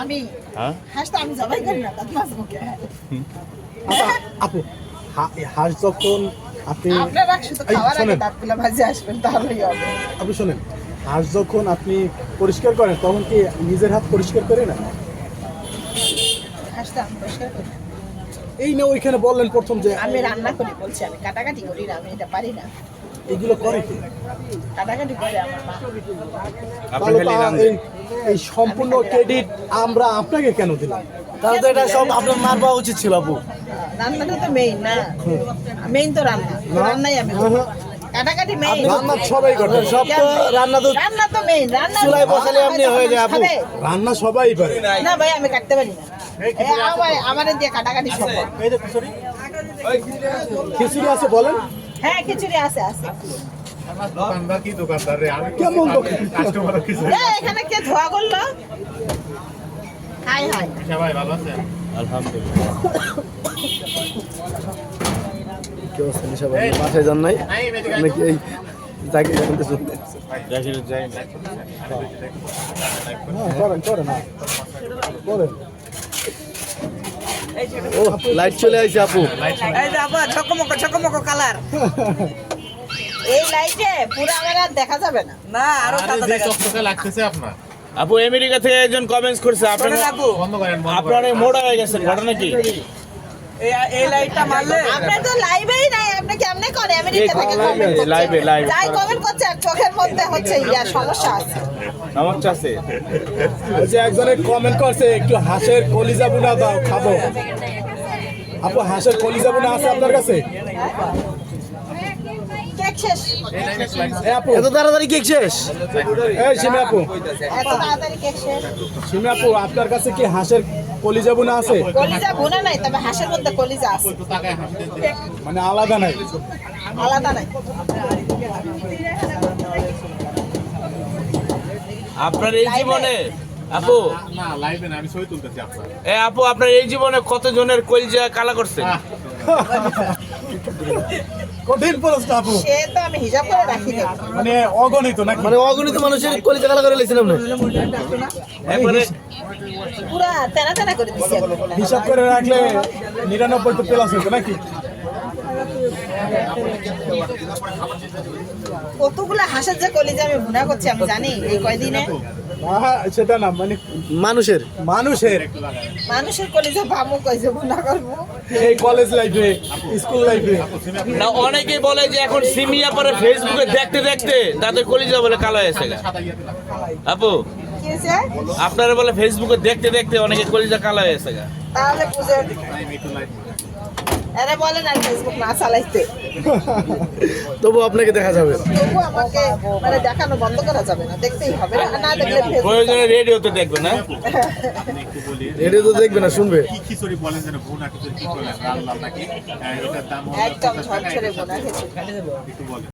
আমি হ্যাঁ? আমি জবাই করি না তার মাছ মুখে আচ্ছা, আপু হাঁস যখন আপনি আপনি শোনেন হাঁস যখন আপনি পরিষ্কার করেন তখন কি নিজের হাত পরিষ্কার করে না হাসতে আমি পরিষ্কার করি না। এই না ওইখানে বললেন প্রথম যে আমি রান্না করি বলছি আমি কাটাকাটি করি না আমি এটা পারি না। এগুলো করে কি? কাটাকাটি এই এই সম্পূর্ণ ক্রেডিট আমরা আপনাকে কেন দিলাম? তাহলে তো এটা সব আপনার মার পাওয়া উচিত ছিল আপু। রান্নাটা তো মেইন না। মেইন তো রান্না। রান্নাই আমি কাটাকাটি মেইন রান্না সবাই করে। সব তো রান্না তো রান্না তো মেইন রান্না চুলায় বসালে আপনি হয়ে যায় আপু। রান্না সবাই পারে না ভাই আমি কাটতে পারি না। আমার আমাদের দিয়ে কাটাকাটি সব খিচুড়ি আছে বলেন। হ্যাঁ খিচুড়ি আছে আছে। কেমন দোকান? এ, এখানে কে ধোয়া করল? Hi hi. আলহামদুলিল্লাহ। কি অবস্থা নিশা বাসায় যান নাই? নাকি এই জায়গায় জানতে শুনতে জাকির যাই না হ্যাঁ, করেন করেন। করেন। ও লাইট চলে আইছে আপু। এই দেখো ঝকমক ঝকমক কালার। এই লাইটে পুরো আমার আর দেখা যাবে না। না আরও দেখা যাবে। আপু আমেরিকা থেকে একজন কমেন্টস করছে আপনার আপনার মোটা হয়ে গেছে ঘটনা কি? এই লাইটটা মারলে? আপনি তো লাইভেই নাই আপনি কেমনে করে আমেরিকা থেকে কমেন্ট করছেন লাইভে লাইভে যাই কমেন্ট করছে আর চোখের মধ্যে হচ্ছে ইয়া সমস্যা আছে। সমস্যা আছে? যে একজনে কমেন্ট করছে একটু হাঁসের কলিজা বুনা দাও খাব। আপু হাঁসের কলিজা বুনা আছে আপনার কাছে? এত তাড়াতাড়ি কেক শেষ? এই সিমি আপু। এত তাড়াতাড়ি কেক শেষ। সিমি আপু আপনার কাছে কি হাঁসের কলিজা বুনা আছে? কলিজা ভুনা নাই তবে হাঁসের মধ্যে কলিজা আছে। মানে আলাদা নাই? আলাদা নাই। আপনার এই জীবনে আপু? না লাইভে না আমি ছবি তুলতেছি আপনার। এ আপু আপনার এই জীবনে কতজনের কলিজা কালা করছে? কঠিন প্রশ্ন আপু। সে তো আমি হিসাব করে রাখি না মানে অগণিত নাকি? মানে অগণিত মানুষের কলিজা কালা করে লেছিলাম না পুরা তেনা তেনা করে দিছি হিসাব করে রাখলে নিরানব্বই তো প্লাস হতো নাকি? কতগুলা হাঁসের যে কলিজা আমি ভুনা করছি আমি জানি এই কয়দিনে? সেটা না মানে মানুষের। মানুষের। মানুষের কলিজা ভামু কইছে ভুনা করব। এই কলেজ লাইফে স্কুল লাইফে না অনেকেই বলে যে এখন সিমিয়া পরে ফেসবুকে দেখতে দেখতে তাদের কলিজা বলে কালো হয়েছে আপু আপনারা বলে ফেসবুকে দেখতে দেখতে অনেকে কলিজা কালো হয়েছে গা। তাহলে বুঝেন এরা বলেন আর ফেসবুক না চালাইতে। তবু আপনাকে দেখা যাবে। তবু আমাকে মানে দেখানো বন্ধ করা যাবে না দেখতেই হবে। না না দেখলে প্রয়োজনে রেডিওতে দেখবে না? এটা তো দেখবে না শুনবে। কি খিচুড়ি বলেন যেন ভুনা খিচুড়ি কি বলেন লাল লাল নাকি? হ্যাঁ, এটার দাম একদম 50 টাকা, ঝরঝরে এটার বোনা সাথে একটু বলেন।